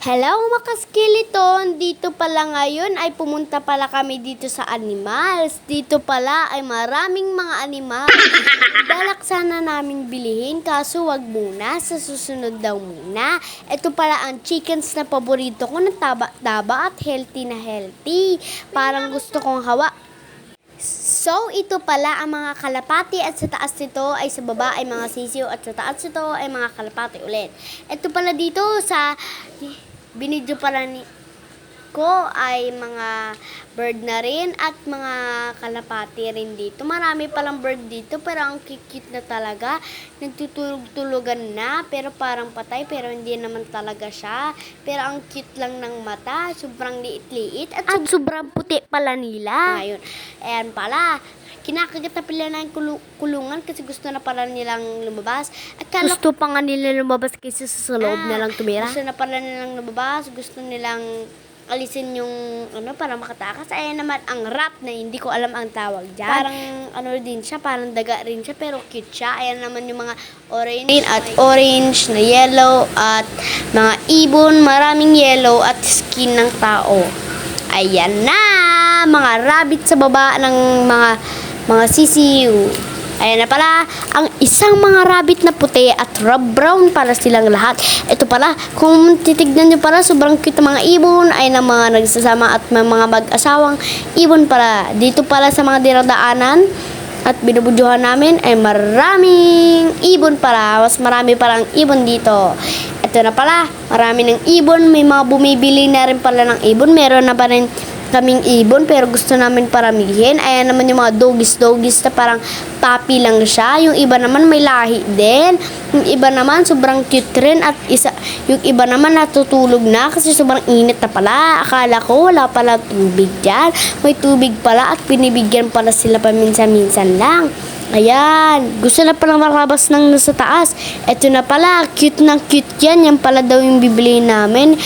Hello mga skeleton! Dito pala ngayon ay pumunta pala kami dito sa animals. Dito pala ay maraming mga animal. Balak sana namin bilihin kaso wag muna, sa susunod daw muna. Ito pala ang chickens na paborito ko na taba-taba at healthy na healthy. Parang gusto kong hawa. So, ito pala ang mga kalapati at sa taas nito ay sa baba ay mga sisiyo at sa taas nito ay mga kalapati ulit. Ito pala dito sa binidyo pala ni ko ay mga bird na rin at mga kalapati rin dito. Marami palang bird dito pero ang cute na talaga. Nagtutulog-tulugan na pero parang patay pero hindi naman talaga siya. Pero ang cute lang ng mata. Sobrang liit-liit at, at sobrang puti pala nila. Ngayon, ayan pala. Kinakagat na pala na yung kulu- kulungan kasi gusto na pala nilang lumabas. Akala gusto pa nga nila lumabas kaysa sa loob na lang tumira. Gusto na pala nilang lumabas. Gusto nilang alisin yung ano para makatakas. Ayan naman ang rap na hindi ko alam ang tawag dyan. Parang ano din siya, parang daga rin siya pero cute siya. Ayan naman yung mga orange at orange na yellow at mga ibon, maraming yellow at skin ng tao. Ayan na! Mga rabbit sa baba ng mga mga sisiu. Ayan na pala, ang isang mga rabbit na puti at rub brown pala silang lahat. Ito pala, kung titignan nyo pala, sobrang cute ng mga ibon, ay ng mga nagsasama at may mga mag-asawang ibon pala. Dito pala sa mga dinadaanan at binubudyohan namin ay maraming ibon pala. Mas marami palang ibon dito. Ito na pala, marami ng ibon. May mga bumibili na rin pala ng ibon. Meron na pa rin kaming ibon pero gusto namin paramihin. Ayan naman yung mga doggies-doggies na parang puppy lang siya. Yung iba naman may lahi din. Yung iba naman sobrang cute rin at isa, yung iba naman natutulog na kasi sobrang init na pala. Akala ko wala pala tubig dyan. May tubig pala at pinibigyan pala sila paminsan-minsan lang. Ayan, gusto na pala makabas ng nasa taas. Ito na pala, cute na cute yan. Yan pala daw yung bibili namin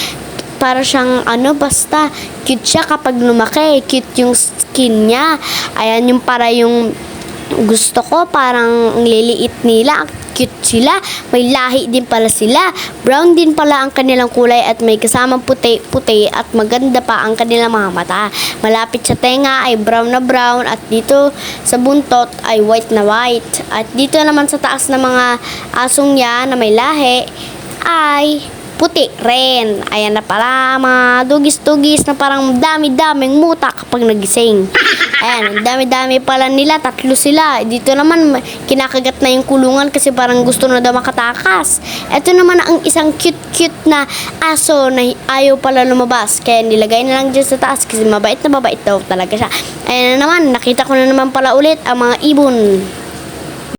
para siyang ano basta cute siya kapag lumaki cute yung skin niya. Ayan yung para yung gusto ko parang ang liliit nila cute sila. May lahi din pala sila. Brown din pala ang kanilang kulay at may kasamang puti puti at maganda pa ang kanilang mga mata. Malapit sa tenga ay brown na brown at dito sa buntot ay white na white. At dito naman sa taas ng mga asong yan na may lahi ay puti rin. Ayan na pala, mga dugis-dugis na parang dami-daming muta kapag nagising. Ayan, dami-dami pala nila, tatlo sila. Dito naman, kinakagat na yung kulungan kasi parang gusto na daw makatakas. Ito naman ang isang cute-cute na aso na ayaw pala lumabas. Kaya nilagay na lang dyan sa taas kasi mabait na mabait daw talaga siya. Ayan na naman, nakita ko na naman pala ulit ang mga ibon.